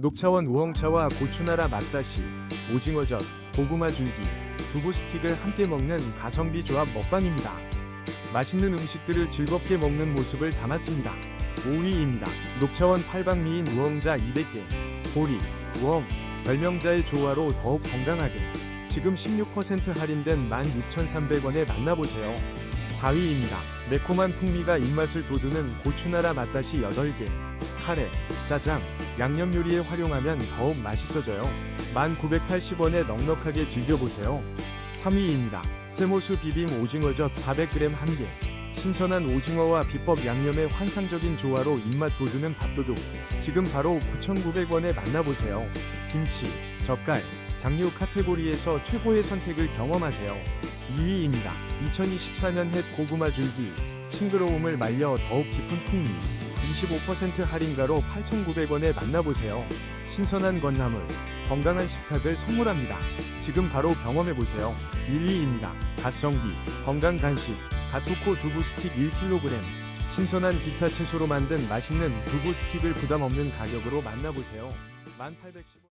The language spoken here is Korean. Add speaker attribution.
Speaker 1: 녹차원 우엉차와 고추나라 맛다시, 오징어젓, 고구마 줄기, 두부 스틱을 함께 먹는 가성비 조합 먹방입니다. 맛있는 음식들을 즐겁게 먹는 모습을 담았습니다. 5위입니다. 녹차원 팔방미인 우엉자 200개, 보리, 우엉, 별명자의 조화로 더욱 건강하게 지금 16% 할인된 16,300원에 만나보세요. 4위입니다. 매콤한 풍미가 입맛을 돋우는 고추나라 맛다시 8개, 카레, 짜장, 양념 요리에 활용하면 더욱 맛있어져요. 1,980원에 넉넉하게 즐겨보세요. 3위입니다. 세모수 비빔 오징어젓 400g 1개. 신선한 오징어와 비법 양념의 환상적인 조화로 입맛 돋우는 밥도둑. 지금 바로 9,900원에 만나보세요. 김치, 젓갈, 장류 카테고리에서 최고의 선택을 경험하세요. 2위입니다. 2024년 햇 고구마 줄기. 싱그러움을 말려 더욱 깊은 풍미. 25% 할인가로 8,900원에 만나보세요. 신선한 건나물, 건강한 식탁을 선물합니다. 지금 바로 경험해보세요. 1위입니다. 갓성비, 건강 간식, 가토코 두부 스틱 1kg. 신선한 기타 채소로 만든 맛있는 두부 스틱을 부담 없는 가격으로 만나보세요. 1815